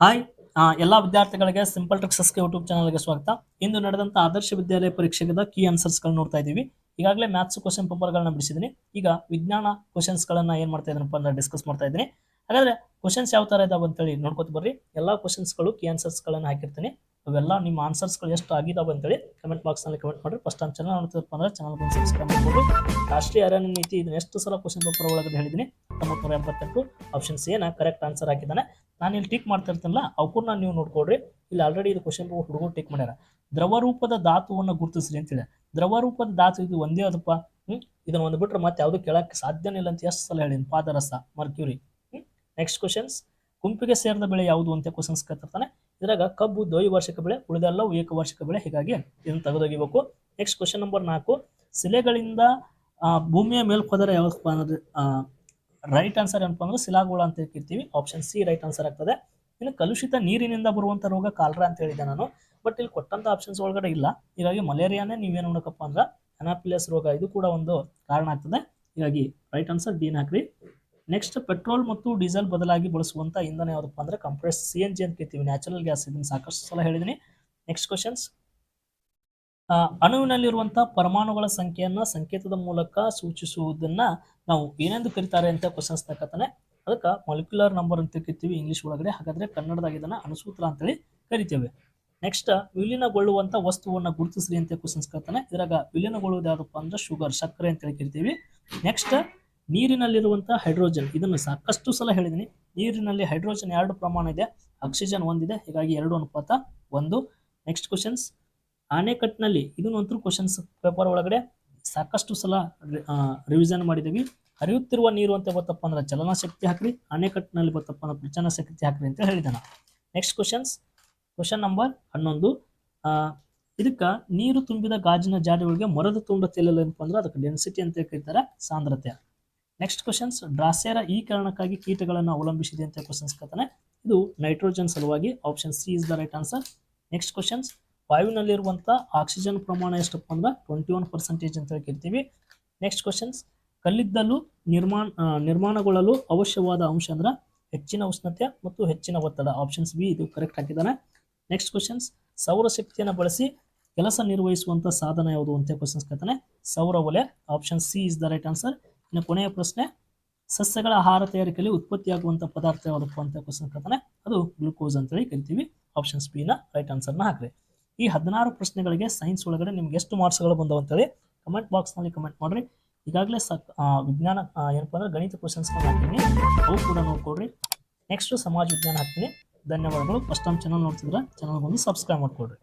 Hi ಎಲ್ಲ ವಿದ್ಯಾರ್ಥಿಗಳಿಗೆ simple ಟ್ರಿಕ್ಸಸ್ಗೆ YouTube ಚಾನಲ್ಗೆ ಸ್ವಾಗತ. ಇಂದು ನಡೆದಂತ ಆದರ್ಶ ವಿದ್ಯಾಲಯ ಪರೀಕ್ಷೆಗದ ಕೀ ಆನ್ಸರ್ಸ್ಗಳು ನೋಡ್ತಾ ಇದೀವಿ. ಈಗಾಗಲೇ ಮ್ಯಾಥ್ಸ್ ಕ್ವಶನ್ ಪೇಪರ್ಗಳನ್ನ ಬಿಡಿಸಿದ್ದೀನಿ ಈಗ ವಿಜ್ಞಾನ ಕ್ವಶನ್ಸ್ಗಳನ್ನ ಏನ್ ಮಾಡ್ತಾ ಇದ್ದೀನಪ್ಪ ಅಂದ್ರೆ ಡಿಸ್ಕಸ್ ಮಾಡ್ತಾ ಇದ್ದೀನಿ ಹಾಗಾದ್ರೆ ಕ್ವಶನ್ಸ್ ಯಾವ ತರ ಇದಾವೆ ಅಂತೇಳಿ ನೋಡ್ಕೊತ ಬರ್ರಿ. ಎಲ್ಲ ಕ್ವಶನ್ಸ್ಗಳು ಕೀ ಆನ್ಸರ್ಸ್ಗಳನ್ನ ಹಾಕಿರ್ತೀನಿ. ಅವೆಲ್ಲ ನಿಮ್ಮ ಆನ್ಸರ್ಸ್ಗಳು ಎಷ್ಟು ಆಗಿದಾವೆ ಅಂತೇಳಿ ಕಮೆಂಟ್ ಬಾಕ್ಸ್ನಲ್ಲಿ ಕಮೆಂಟ್ ಮಾಡಿ ಫಸ್ಟ್ ಟೈಮ್ ಚಾನಲ್ ನೋಡ್ತಿದ್ದಪ್ಪ ಅಂದ್ರೆ ಚಾನಲ್ ಬಂದು ಸಬ್ಸ್ಕ್ರೈಬ್ ಮಾಡ್ಬೋದು. ರಾಷ್ಟ್ರೀಯ ಅರಣ್ಯ ನೀತಿ ಇದನ್ನ ಎಷ್ಟು ಸಲ ಕ್ವಶನ್ ಪೇಪರ್ ಒಳಗಡೆ ಹೇಳಿದ್ದೀನಿ ಹತ್ತೊಂಬತ್ತು ನೂರ ಎಂಬತ್ತೆಂಟು ಆಪ್ಷನ್ ಸಿ ನ ಕರೆಕ್ಟ್ ಆನ್ಸರ್ ಹಾಕಿದ್ದಾನೆ. ನಾನು ಇಲ್ಲಿ ಟಿಕ್ ಮಾಡ್ತಾ ಇರ್ತೀನಲ್ಲ ನಾನು ನೀವು ನೋಡ್ಕೊಡ್ರಿ ಇಲ್ಲಿ ಆಲ್ರೆಡಿ ಇದು ಕ್ವಶನ್ ಹುಡುಗರು ಟಿಕ್ ಮಾಡ್ಯಾರ. ದ್ರವ ರೂಪದ ಧಾತುವನ್ನು ಗುರುತಿಸ್ರಿ ಅಂತೇಳಿ ದ್ರವ ರೂಪದ ಧಾತು ಇದು ಒಂದೇ ಅದಪ್ಪ ಹ್ಮ್? ಇದನ್ನ ಒಂದು ಬಿಟ್ರೆ ಮತ್ತೆ ಯಾವುದು ಕೇಳಕ್ಕೆ ಸಾಧ್ಯನೇ ಇಲ್ಲ ಅಂತ ಎಷ್ಟು ಸಲ ಹೇಳಿನ. ಪಾದರಸ, ಮರ್ಕ್ಯೂರಿ. ಹ್ಮ್? ನೆಕ್ಸ್ಟ್ ಕ್ವಶನ್ಸ್ ಗುಂಪಿಗೆ ಸೇರಿದ ಬೆಳೆ ಯಾವುದು ಅಂತ ಕ್ವಶನ್ಸ್ ಕೇಳ್ತಿರ್ತಾನೆ. ಇದ್ರಾಗ ಕಬ್ಬು ದ್ವೈವಾರ್ಷಿಕ ಬೆಳೆ, ಉಳಿದೆಲ್ಲವೂ ಏಕವಾರ್ಷಿಕ ಬೆಳೆ. ಹೀಗಾಗಿ ಇದನ್ನು ತೆಗೆದೊಗಿಬೇಕು. ನೆಕ್ಸ್ಟ್ ಕ್ವಶನ್ ನಂಬರ್ ನಾಲ್ಕು. ಶಿಲೆಗಳಿಂದ ಭೂಮಿಯ ಮೇಲ್ಪದರ ಅನ್ನೋದು ರೈಟ್ ಆನ್ಸರ್ ಏನಪ್ಪ ಅಂದ್ರೆ ಶಿಲಾಗೋಳ ಅಂತ ಹೇಳ್ತಿರ್ತೀವಿ. ಆಪ್ಷನ್ ಸಿ ರೈಟ್ ಆನ್ಸರ್ ಆಗ್ತದೆ. ಇನ್ನು ಕಲುಷಿತ ನೀರಿನಿಂದ ಬರುವಂತ ರೋಗ ಕಾಲ್ರ ಅಂತ ಹೇಳಿದೆ ನಾನು. ಬಟ್ ಇಲ್ಲಿ ಕೊಟ್ಟಂತ ಆಪ್ಷನ್ಸ್ ಒಳಗಡೆ ಇಲ್ಲ. ಹೀಗಾಗಿ ಮಲೇರಿಯಾನೇ ನೀವೇನು ನೋಡಕಪ್ಪ ಅಂದ್ರೆ ಅನಾಪಿಲಿಯಸ್ ರೋಗ ಇದು ಕೂಡ ಒಂದು ಕಾರಣ ಆಗ್ತದೆ. ಹೀಗಾಗಿ ರೈಟ್ ಆನ್ಸರ್ ಡಿನ್ ಹಾಕ್ರಿ. ನೆಕ್ಸ್ಟ್ ಪೆಟ್ರೋಲ್ ಮತ್ತು ಡೀಸೆಲ್ ಬದಲಾಗಿ ಬಳಸುವಂತ ಇಂಧನ ಯಾವುದಪ್ಪ ಅಂದ್ರೆ ಕಂಪ್ರೆಸ್ ಸಿ ಎನ್ ಜಿ ಅಂತ ಕೇಳ್ತೀವಿ. ನ್ಯಾಚುರಲ್ ಗ್ಯಾಸ್ ಇದನ್ನ ಸಾಕಷ್ಟು ಸಲ ಹೇಳಿದೀನಿ. ನೆಕ್ಸ್ಟ್ ಕ್ವಶನ್ಸ್ ಅಣುವಿನಲ್ಲಿರುವಂತಹ ಪರಮಾಣುಗಳ ಸಂಖ್ಯೆಯನ್ನ ಸಂಕೇತದ ಮೂಲಕ ಸೂಚಿಸುವುದನ್ನ ನಾವು ಏನೆಂದು ಕರೀತಾರೆ ಅಂತ ಕ್ವಶನ್ಸ್ ತಕ್ಕತಾನೆ ಅದಕ್ಕೆ ಮೊಲಿಕ್ಯುಲರ್ ನಂಬರ್ ಅಂತ ಕರಿತೀವಿ ಇಂಗ್ಲಿಷ್ ಒಳಗಡೆ. ಹಾಗಾದ್ರೆ ಕನ್ನಡದಾಗ ಇದನ್ನ ಅಣುಸೂತ್ರ ಅಂತೇಳಿ ಕರಿತೇವೆ. ನೆಕ್ಸ್ಟ್ ವಿಲೀನಗೊಳ್ಳುವಂತ ವಸ್ತುವನ್ನ ಗುರುತಿಸ್ರಿ ಅಂತ ಕ್ವಶನ್ಸ್ ಕೇಳ್ತಾನೆ ಇದ್ರಾಗ ವಿಲೀನಗೊಳ್ಳುವುದು ಯಾವ್ದಪ್ಪ ಅಂದ್ರೆ ಶುಗರ್ ಸಕ್ಕರೆ ಅಂತ ಹೇಳಿ ಕರಿತೀವಿ. ನೆಕ್ಸ್ಟ್ ನೀರಿನಲ್ಲಿರುವಂತಹ ಹೈಡ್ರೋಜನ್ ಇದನ್ನು ಸಾಕಷ್ಟು ಸಲ ಹೇಳಿದ್ದೀನಿ ನೀರಿನಲ್ಲಿ ಹೈಡ್ರೋಜನ್ ಎರಡು ಪ್ರಮಾಣ ಇದೆ. ಆಕ್ಸಿಜನ್ ಒಂದಿದೆ. ಹೀಗಾಗಿ ಎರಡು ಅನುಪಾತ ಒಂದು. ನೆಕ್ಸ್ಟ್ ಕ್ವಶನ್ಸ್ ಆಣೆಕಟ್ಟಿನಲ್ಲಿ ಇದನ್ನು ಒಂಥರ ಕ್ವಶನ್ಸ್ ಪೇಪರ್ ಒಳಗಡೆ ಸಾಕಷ್ಟು ಸಲ ರಿವಿಷನ್ ಮಾಡಿದ್ದೀವಿ. ಹರಿಯುತ್ತಿರುವ ನೀರು ಅಂತ ಗೊತ್ತಪ್ಪ ಅಂದ್ರೆ ಚಲನ ಶಕ್ತಿ ಹಾಕ್ರಿ ಅಣೆಕಟ್ಟಿನಲ್ಲಿ ಗೊತ್ತಪ್ಪ ಅಂದ್ರೆ ಪ್ರಚನ ಶಕ್ತಿ ಹಾಕ್ರಿ ಅಂತ ಹೇಳಿದಾನ ನೆಕ್ಸ್ಟ್ ಕ್ವಶನ್ಸ್ ಕ್ವಶನ್ ನಂಬರ್ ಹನ್ನೊಂದು. ಇದಕ್ಕ ನೀರು ತುಂಬಿದ ಗಾಜಿನ ಜಾಡಿಗಳಿಗೆ ಮರದ ತುಂಡ ತೇಲಲ್ಲ ಏನಪ್ಪ ಅಂದ್ರೆ ಅದಕ್ಕೆ ಡೆನ್ಸಿಟಿ ಅಂತ ಕರೀತಾರೆ, ಸಾಂದ್ರತೆ. ನೆಕ್ಸ್ಟ್ ಕ್ವಶನ್ಸ್ ಡ್ರಾಸೇರ ಈ ಕಾರಣಕ್ಕಾಗಿ ಕೀಟಗಳನ್ನು ಅವಲಂಬಿಸಿದೆ ಅಂತ ಕ್ವಶನ್ಸ್ ಕತಾನೆ ಇದು ನೈಟ್ರೋಜನ್ ಸಲುವಾಗಿ option C is the right answer next questions ವಾಯುವಿನಲ್ಲಿರುವಂಥ oxygen ಪ್ರಮಾಣ ಎಷ್ಟಪ್ಪ ಅಂದ್ರೆ ಟ್ವೆಂಟಿ ಒನ್ ಪರ್ಸೆಂಟೇಜ್ ಅಂತ ಕೇಳ್ತೀವಿ ನೆಕ್ಸ್ಟ್ ಕ್ವಶನ್ಸ್ ಕಲ್ಲಿದ್ದಲು ನಿರ್ಮಾಣ ನಿರ್ಮಾಣಗೊಳ್ಳಲು ಅವಶ್ಯವಾದ ಅಂಶ ಅಂದ್ರೆ ಹೆಚ್ಚಿನ ಉಷ್ಣತೆ ಮತ್ತು ಹೆಚ್ಚಿನ ಒತ್ತಡ. ಆಪ್ಷನ್ಸ್ ಬಿ ಇದು ಕರೆಕ್ಟ್ ಹಾಕಿದ್ದಾನೆ. ನೆಕ್ಸ್ಟ್ ಕ್ವಶನ್ಸ್ ಸೌರಶಕ್ತಿಯನ್ನು ಬಳಸಿ ಕೆಲಸ ನಿರ್ವಹಿಸುವಂಥ ಸಾಧನ ಯಾವುದು ಅಂತ ಕ್ವಶನ್ಸ್ ಕೇಳ್ತಾನೆ. ಸೌರ ಒಲೆ. Option C is the right answer ಇನ್ನು ಕೊನೆಯ ಪ್ರಶ್ನೆ, ಸಸ್ಯಗಳ ಆಹಾರ ತಯಾರಿಕೆಯಲ್ಲಿ ಉತ್ಪತ್ತಿಯಾಗುವಂತಹ ಪದಾರ್ಥ ಯಾವುದಪ್ಪ ಅಂತ ಕ್ವಶನ್ ಕೇಳ್ತಾನೆ. ಅದು ಗ್ಲುಕೋಸ್ ಅಂತೇಳಿ ಕರಿತೀವಿ. ಆಪ್ಷನ್ಸ್ ಬಿ ನ ರೈಟ್ ಆನ್ಸರ್ನ ಹಾಕ್ರಿ. ಈ ಹದಿನಾರು ಪ್ರಶ್ನೆಗಳಿಗೆ ಸೈನ್ಸ್ ಒಳಗಡೆ ನಿಮ್ಗೆ ಎಷ್ಟು ಮಾರ್ಕ್ಸ್ಗಳು ಬಂದವು ಅಂತೇಳಿ ಕಮೆಂಟ್ ಬಾಕ್ಸ್ನಲ್ಲಿ ಕಮೆಂಟ್ ಮಾಡ್ರಿ. ಈಗಾಗಲೇ ಸಕ್ ವಿಜ್ಞಾನ ಏನಪ್ಪ ಅಂದ್ರೆ ಗಣಿತ ಕ್ವಶನ್ಸ್ಗಳು ಹಾಕ್ತೀನಿ. ಅವು ಕೂಡ ನೋಡ್ಕೊಡ್ರಿ. ನೆಕ್ಸ್ಟ್ ಸಮಾಜ ವಿಜ್ಞಾನ ಹಾಕ್ತೀನಿ. ಧನ್ಯವಾದಗಳು. ಫಸ್ಟ್ ಟೈಮ್ ಚಾನಲ್ ನೋಡ್ತಿದ್ರೆ ಚಾನಲ್ ಬಂದು ಸಬ್ಸ್ಕ್ರೈಬ್ ಮಾಡ್ಕೊಡ್ರಿ.